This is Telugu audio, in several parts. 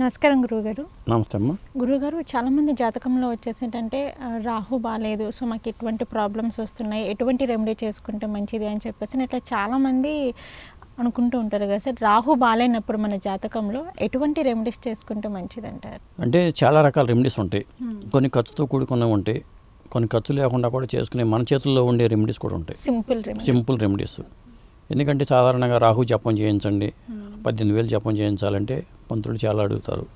నమస్కారం గురువుగారు. నమస్తే అమ్మ. గురువుగారు చాలామంది జాతకంలో వచ్చేసి ఏంటంటే రాహు బాగాలేదు సో మాకు ఎటువంటి ప్రాబ్లమ్స్ వస్తున్నాయి ఎటువంటి రెమెడీ చేసుకుంటే మంచిది అని చెప్పేసి ఇట్లా చాలామంది అనుకుంటూ ఉంటారు కదా సార్. రాహు బాగాలేనప్పుడు మన జాతకంలో ఎటువంటి రెమెడీస్ చేసుకుంటే మంచిది అంటారు? అంటే చాలా రకాల రెమెడీస్ ఉంటాయి. కొన్ని ఖర్చుతో కూడుకున్నవి ఉంటాయి. కొన్ని ఖర్చు లేకుండా కూడా చేసుకునే మన చేతుల్లో ఉండే రెమెడీస్ కూడా ఉంటాయి. Simple simple remedies. ఎందుకంటే సాధారణంగా రాహు జపం చేయించండి. పద్దెనిమిది వేలు జపం చేయించాలంటే పంతులు చాలా అడుగుతారు.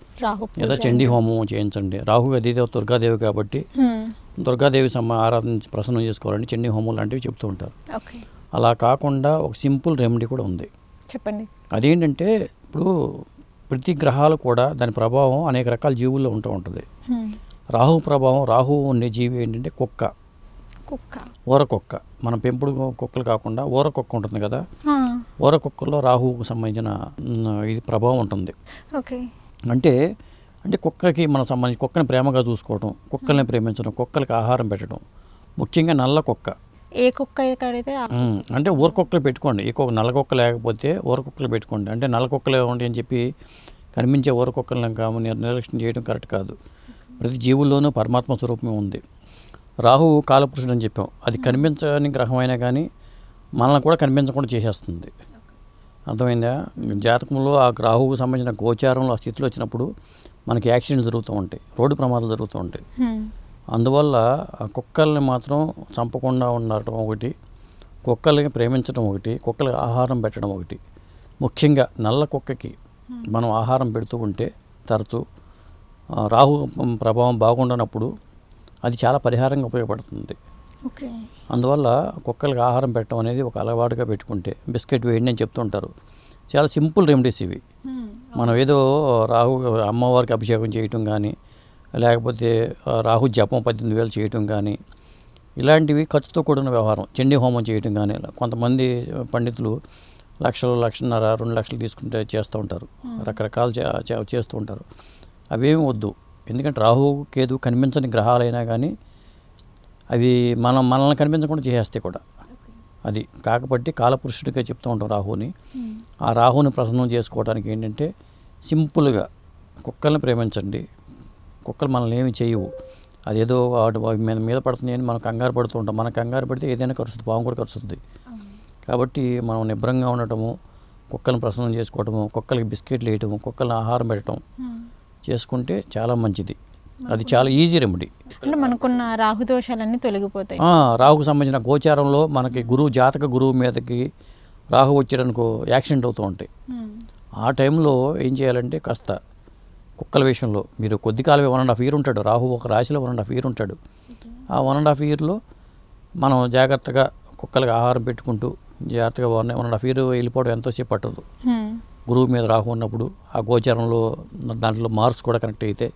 లేదా చండీ హోమం చేయించండి. రాహు అదేదో దుర్గాదేవి కాబట్టి దుర్గాదేవి సమ్మ ఆరాధించి ప్రసన్నం చేసుకోవాలని చండీ హోమం లాంటివి చెప్తూ ఉంటారు. అలా కాకుండా ఒక సింపుల్ రెమెడీ కూడా ఉంది. చెప్పండి. అదేంటంటే ఇప్పుడు ప్రతి గ్రహాలు కూడా దాని ప్రభావం అనేక రకాల జీవుల్లో ఉంటూ ఉంటుంది. రాహు ప్రభావం రాహు ఉండే జీవి ఏంటంటే కుక్క. కుక్క. ఊర కుక్క. మన పెంపుడు కుక్కలు కాకుండా ఊర కుక్క ఉంటుంది కదా? కుక్కలో రాహువుకు సంబంధించిన ఇది ప్రభావం ఉంటుంది. ఓకే. అంటే అంటే కుక్కకి మన సంబంధించి కుక్కని ప్రేమగా చూసుకోవడం కుక్కల్ని ప్రేమించడం కుక్కలకి ఆహారం పెట్టడం ముఖ్యంగా నల్ల కుక్క. ఏ కుక్క కడితే అంటే ఊర కుక్కలు పెట్టుకోండి. ఈ కుక్క నల్ల కుక్క లేకపోతే ఊర కుక్కలు పెట్టుకోండి. అంటే నల్ల కుక్కలు ఏమండి అని చెప్పి కనిపించే ఊర కుక్కలను కాము నిర్- నిర్లక్ష్యం చేయడం కరెక్ట్ కాదు. ప్రతి జీవుల్లోనూ పరమాత్మ స్వరూపమే ఉంది. రాహు కాలపురుషుడు అని చెప్పాం. అది కనిపించని గ్రహం అయినా కానీ మనల్ని కూడా కనిపించకుండా చేసేస్తుంది. అర్థమైందా? జాతకంలో ఆ రాహువుకు సంబంధించిన గోచారంలో ఆ స్థితిలో వచ్చినప్పుడు మనకి యాక్సిడెంట్లు జరుగుతూ ఉంటాయి. రోడ్డు ప్రమాదాలు జరుగుతూ ఉంటాయి. అందువల్ల ఆ కుక్కల్ని మాత్రం చంపకుండా ఉండటం ఒకటి కుక్కల్ని ప్రేమించడం ఒకటి కుక్కలకి ఆహారం పెట్టడం ఒకటి. ముఖ్యంగా నల్ల కుక్కకి మనం ఆహారం పెడుతూ ఉంటే తరచూ రాహు ప్రభావం బాగుండనప్పుడు అది చాలా పరిహారంగా ఉపయోగపడుతుంది. అందువల్ల కుక్కలకి ఆహారం పెట్టడం అనేది ఒక అలవాటుగా పెట్టుకుంటే బిస్కెట్ వేయండి అని చెప్తుంటారు. చాలా సింపుల్ రెమెడీస్ ఇవి. మనం ఏదో రాహు అమ్మవారికి అభిషేకం చేయటం కానీ లేకపోతే రాహు జపం పద్దెనిమిది వేలు చేయటం కానీ ఇలాంటివి ఖర్చుతో కూడిన వ్యవహారం చండీ హోమం చేయటం కానీ కొంతమంది పండితులు లక్షలు లక్షన్నర రెండు లక్షలు తీసుకుంటే చేస్తూ ఉంటారు. రకరకాలు చేస్తూ ఉంటారు. అవేమి వద్దు. ఎందుకంటే రాహు కేతు కనిపించని గ్రహాలైనా కానీ అవి మనం మనల్ని కనిపించకుండా చేసేస్తాయి కూడా. అది కాకపోతే కాలపురుషుడిగా చెప్తూ ఉంటాం రాహుని. ఆ రాహుని ప్రసన్నం చేసుకోవడానికి ఏంటంటే సింపుల్గా కుక్కల్ని ప్రేమించండి. కుక్కలు మనల్ని ఏమి చేయవు. అదేదో వాటి మీద మీద పడుతుంది అని మనం కంగారు పడుతూ ఉంటాం. మన కంగారు పడితే ఏదైనా కరుస్తుంది పాము కూడా కరుస్తుంది. కాబట్టి మనం నిబ్రంగా ఉండటము కుక్కలను ప్రసన్నం చేసుకోవటము కుక్కలకి బిస్కెట్లు వేయటము కుక్కలను ఆహారం పెట్టడం. చేసుకుంటే చాలా మంచిది. అది చాలా ఈజీ రెమెడీ అంటే మనకున్న రాహు దోషాలన్నీ తొలగిపోతాయి. రాహుకు సంబంధించిన గోచారంలో మనకి గురువు జాతక గురువు మీదకి రాహు వచ్చాడనుకో యాక్సిడెంట్ అవుతూ ఉంటాయి. ఆ టైంలో ఏం చేయాలంటే కాస్త కుక్కల విషయంలో మీరు కొద్ది కాలమే వన్ అండ్ హాఫ్ ఇయర్ ఉంటాడు రాహు ఒక రాశిలో వన్ అండ్ హాఫ్ ఇయర్ ఉంటాడు. ఆ వన్ అండ్ హాఫ్ ఇయర్లో మనం జాగ్రత్తగా కుక్కలకి ఆహారం పెట్టుకుంటూ జాగ్రత్తగా one one and half year వెళ్ళిపోవడం ఎంతోసేపు పట్టదు. గురువు మీద రాహు ఉన్నప్పుడు ఆ గోచారంలో దాంట్లో మార్క్స్ కూడా కనెక్ట్ అయితే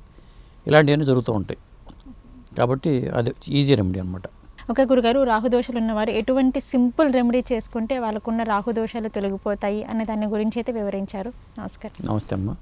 ఇలాంటివన్నీ జరుగుతూ ఉంటాయి. కాబట్టి అది ఈజీ రెమెడీ అనమాట ఓకే గురుగారు రాహు దోషాలు ఉన్నవారు ఎటువంటి సింపుల్ రెమెడీ చేసుకుంటే వాళ్ళకున్న రాహు దోషాలు తొలగిపోతాయి అనే దాని గురించి అయితే వివరించారు. నమస్కారం. నమస్తే అమ్మా.